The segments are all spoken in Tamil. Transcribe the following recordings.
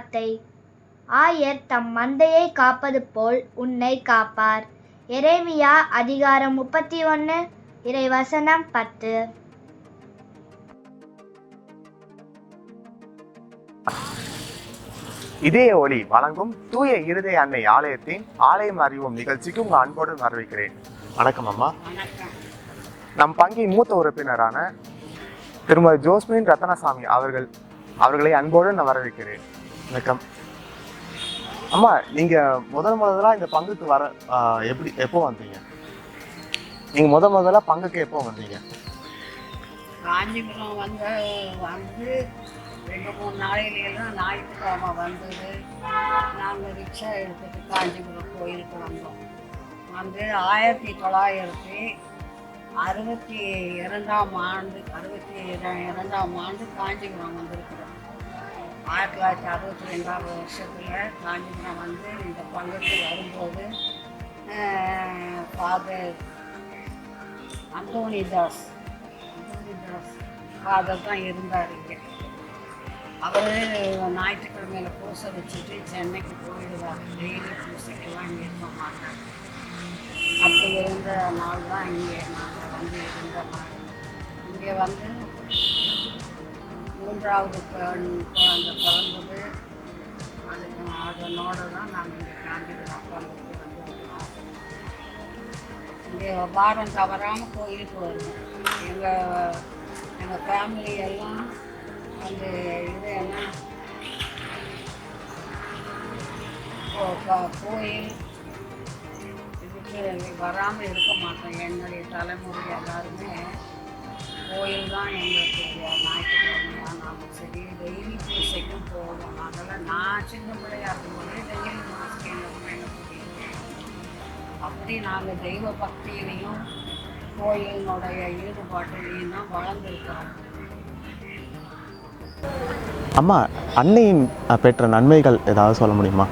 வார்த்தை ஆயர் தம் மந்தையை காப்பது போல் உன்னை காப்பார். எரேமியா அதிகாரம் முப்பத்தி ஒன்று இறைவசனம் பத்து. இதய ஒளி வழங்கும் தூய இருதய அன்னை ஆலயத்தின் ஆலயம் அறிவோம் நிகழ்ச்சிக்கு உங்க அன்போடு வரவேற்கிறேன் வணக்கம் அம்மா. நம் பங்கின் மூத்த உறுப்பினரான திருமதி ஜோஸ்மின் ரத்னசாமி அவர்கள் அவர்களை அன்போடு நான் வரவேற்கிறேன். வணக்கம். அம்மா நீங்கள் முதல் முதலாக இந்த பங்குக்கு வர எப்படி எப்போ வந்தீங்க? நீங்கள் முத முதல்ல பங்குக்கு எப்போ வந்தீங்க? காஞ்சிபுரம் வந்து வந்து ரெண்டு மூணு நாளையிலாம் ஞாயிற்றுக்கிழமை வந்தது. நாங்கள் ரிக்ஷா எடுத்துட்டு காஞ்சிபுரம் கோயிலுக்கு வந்தோம். வந்து ஆயிரத்தி தொள்ளாயிரத்தி அறுபத்தி இரண்டாம் ஆண்டு அறுபத்தி இரண்டாம் ஆண்டு காஞ்சிபுரம் வந்திருக்கிறோம். ஆயிரத்தி தொள்ளாயிரத்தி அறுபத்தி ரெண்டாவது வருஷத்தில் காஞ்சிபுரம் வந்து இந்த பங்குக்கு வரும்போது ஃபாதர் அந்தோணிதாஸ் அந்தோணிதாஸ் ஃபாதர் தான் இருந்தார் இங்கே. அவர் ஞாயிற்றுக்கிழமையில் பூசை வச்சுட்டு சென்னைக்கு போயிடுவார். டெய்லி பூசைக்கெல்லாம் இங்கே இருக்க மாட்டார். அப்படி இருந்த நாள் தான் இங்கே நாங்கள் வந்து இருந்த நாள். இங்கே வந்து மூன்றாவது குழந்தை பிறந்தது. அதுக்கு அதனோட தான் நாங்கள் இங்கே காஞ்சிபுரம் உட்காந்துட்டு வந்துருக்கோம் இங்கே வாரம் தவறாமல் கோயிலுக்கு வருவோம் எங்கள் எங்கள் ஃபேமிலி எல்லாம் அந்த இது என்ன கோயில் இதுக்கு வராமல் இருக்க மாட்டோம். என்னுடைய தலைமுறை எல்லாருமே கோயில் தான் எங்களுக்கு ஞாயிற்றுக்கிழமையானாலும் சரி டெய்லி பூசைக்கும் போவோம். அதெல்லாம் நான் சின்ன பிள்ளையா இருக்கும்போது டெய்லி மாதத்துக்கு எங்கள் அப்படி நாங்கள் தெய்வ பக்தியிலையும் கோயிலினுடைய ஈடுபாட்டிலையும் தான் வளர்ந்துருக்கிறோம். அம்மா அன்னையின் பெற்ற நன்மைகள் ஏதாவது சொல்ல முடியுமா?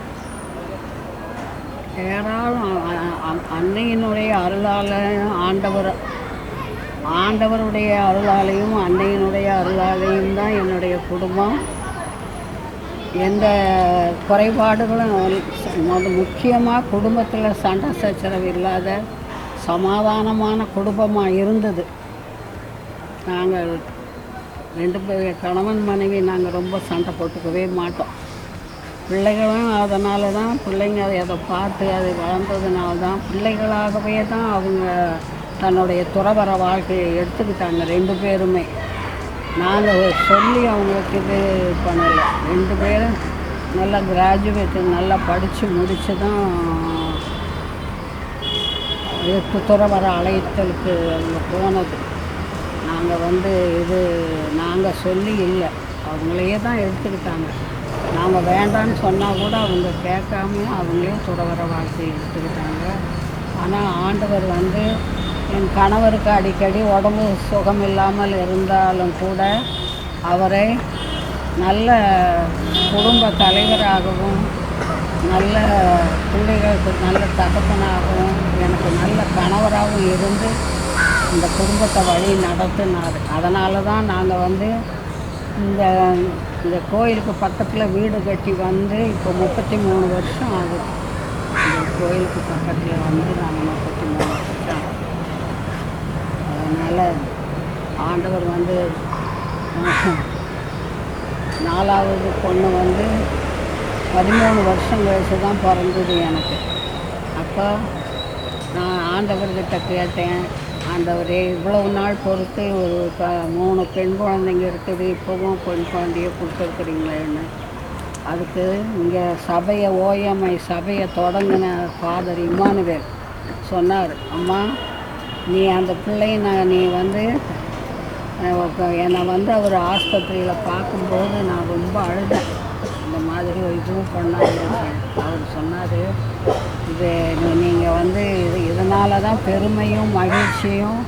ஏராளம். அன்னையினுடைய அருளால் ஆண்டவர் ஆண்டவருடைய அருளாலையும் அன்னையினுடைய அருளாலையும் தான் என்னுடைய குடும்பம். எந்த குறைபாடுகளும் முக்கியமாக குடும்பத்தில் சண்டை சச்சரவு இல்லாத சமாதானமான குடும்பமாக இருந்தது. நாங்கள் ரெண்டு பேர் கணவன் மனைவி நாங்கள் ரொம்ப சண்டை போட்டுக்கவே மாட்டோம். பிள்ளைகளும் அதனால தான் பிள்ளைங்க அதை அதை பார்த்து அதை வளர்ந்ததுனால தான் பிள்ளைகளாகவே தான் அவங்க தன்னுடைய துறவர வாழ்க்கையை எடுத்துக்கிட்டாங்க ரெண்டு பேருமே. நாங்கள் சொல்லி அவங்களுக்கு இது பண்ணலை. ரெண்டு பேரும் நல்லா கிராஜுவேட்டு நல்லா படித்து முடித்து தான் எட்டு துறவர அலையத்தலுக்கு அவங்க போனது. நாங்கள் வந்து இது நாங்கள் சொல்லி இல்லை. அவங்களையே தான் எடுத்துக்கிட்டாங்க. நாம் வேண்டான்னு சொன்னால் கூட அவங்க கேட்காம அவங்களே துறவர வாழ்க்கை எடுத்துக்கிட்டாங்க. ஆனால் ஆண்டவர் வந்து என் கணவருக்கு அடிக்கடி உடம்பு சுகம் இல்லாமல் இருந்தாலும் கூட அவரை நல்ல குடும்ப தலைவராகவும் நல்ல பிள்ளைகளுக்கு நல்ல தகப்பனாகவும் எனக்கு நல்ல கணவராகவும் இருந்து இந்த குடும்பத்தை வழி நடத்தினார். அதனால தான் நாங்கள் வந்து இந்த இந்த கோயிலுக்கு பக்கத்தில் வீடு கட்டி வந்து இப்போ முப்பத்தி மூணு வருஷம் ஆகுது. இந்த கோயிலுக்கு பக்கத்தில் வந்து நாங்கள் முப்பத்தி மூணு அதனால் ஆண்டவர் வந்து நாலாவது பொண்ணு வந்து பதிமூணு வருஷம் கழிச்சு தான் பிறந்தது எனக்கு. அப்போ நான் ஆண்டவர்கிட்ட கேட்டேன் ஆண்டவரே இவ்வளவு நாள் பொறுத்து ஒரு க மூணு பெண் குழந்தைங்க இருக்குது இப்போவும் பெண் குழந்தைய கொடுத்துருக்குறீங்களேன்னு அதுக்கு இங்கே சபையை ஓஎம்ஐ சபையை தொடங்கின ஃபாதர் இமானுவேல் சொன்னார் அம்மா நீ அந்த பிள்ளைய நான் நீ வந்து என்னை வந்து அவர் ஆஸ்பத்திரியில் பார்க்கும்போது நான் ரொம்ப அழுதேன். இந்த மாதிரி இதுவும் பண்ணாங்க அவர் சொன்னார் இது நீங்கள் வந்து இது இதனால தான் பெருமையும் மகிழ்ச்சியும்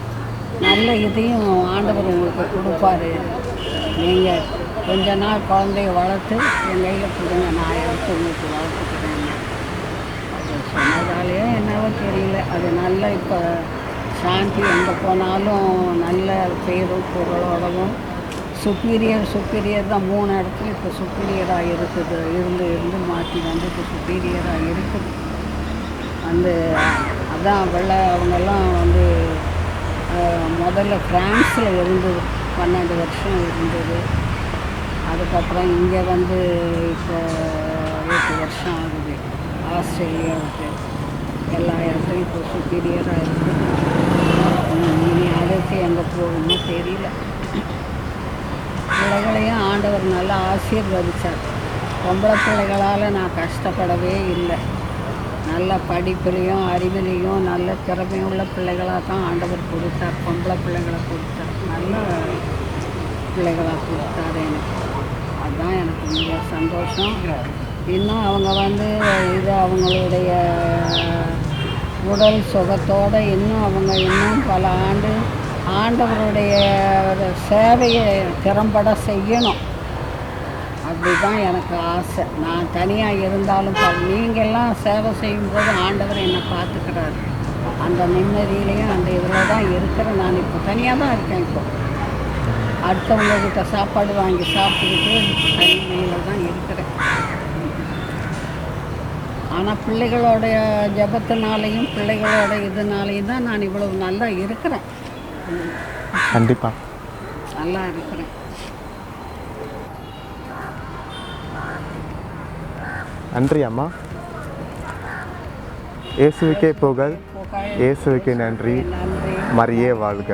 நல்ல இதையும் ஆண்டவர் உங்களுக்கு கொடுப்பாரு. நீங்கள் கொஞ்ச நாள் குழந்தைய வளர்த்து என் கையில் கொடுங்க. நான் எடுத்து உங்களுக்கு வளர்த்துக்கிறேன் அது சொன்னதாலேயே என்னவோ தெரியல. அது நல்ல இப்போ சாந்தி எங்கே போனாலும் நல்ல பேரும் புகழோடவும் சுப்பீரியர் சுப்பீரியர் தான் மூணு இடத்துல இப்போ சுப்பீரியராக இருக்குது. இருந்து இருந்து மாற்றி வந்து இப்போ சுப்பீரியராக இருக்குது. அந்த அதான் வெள்ளை அவங்கெல்லாம் வந்து முதல்ல ஃப்ரான்ஸில் இருந்தது பன்னெண்டு வருஷம் இருந்தது. அதுக்கப்புறம் இங்கே வந்து இப்போ எட்டு வருஷம் ஆகுது. ஆஸ்திரேலியாவுக்கு. எல்லா இடத்துலையும் இப்போ சுப்பீரியராக இருக்குது இனி அடுத்து எங்கே போகுமோ தெரியல. பிள்ளைகளையும் ஆண்டவர் நல்லா ஆசீர்வதிச்சார். பொம்பளை பிள்ளைகளால் நான் கஷ்டப்படவே இல்லை. நல்ல படிப்புலேயும் அறிவிலையும் நல்ல திறமையும் உள்ள பிள்ளைகளாக தான் ஆண்டவர் கொடுத்தார். பொம்பளை பிள்ளைகளை கொடுத்தார். நல்ல பிள்ளைகளாக கொடுத்தார் எனக்கு. அதுதான் எனக்கு மிக சந்தோஷம். இன்னும் அவங்க வந்து இது அவங்களுடைய உடல் சுகத்தோடு இன்னும் அவங்க இன்னும் பல ஆண்டு ஆண்டவருடைய சேவையை திறம்பட செய்யணும். அப்படி தான் எனக்கு ஆசை. நான் தனியாக இருந்தாலும் நீங்கள்லாம் சேவை செய்யும்போது ஆண்டவர் என்னை பார்த்துக்கிறாரு. அந்த நிம்மதியிலையும் அந்த இதில் தான் இருக்கிறேன். நான் இப்போ தனியாக தான் இருக்கேன் இப்போ. அடுத்தவங்க கிட்ட சாப்பாடு வாங்கி சாப்பிட்டுக்கிட்டு தனிமையில் தான் இருக்கிறேன். ஆனால் பிள்ளைகளோட ஜபத்தினாலையும் பிள்ளைகளோட இதனாலையும் தான் நான் இவ்வளவு நல்லா இருக்கிறேன். கண்டிப்பா. நல்லா இருக்கிறேன். நன்றி அம்மா. இயேசுவுக்கே புகழ். இயேசுவுக்கே நன்றி. மரியே வாழ்க.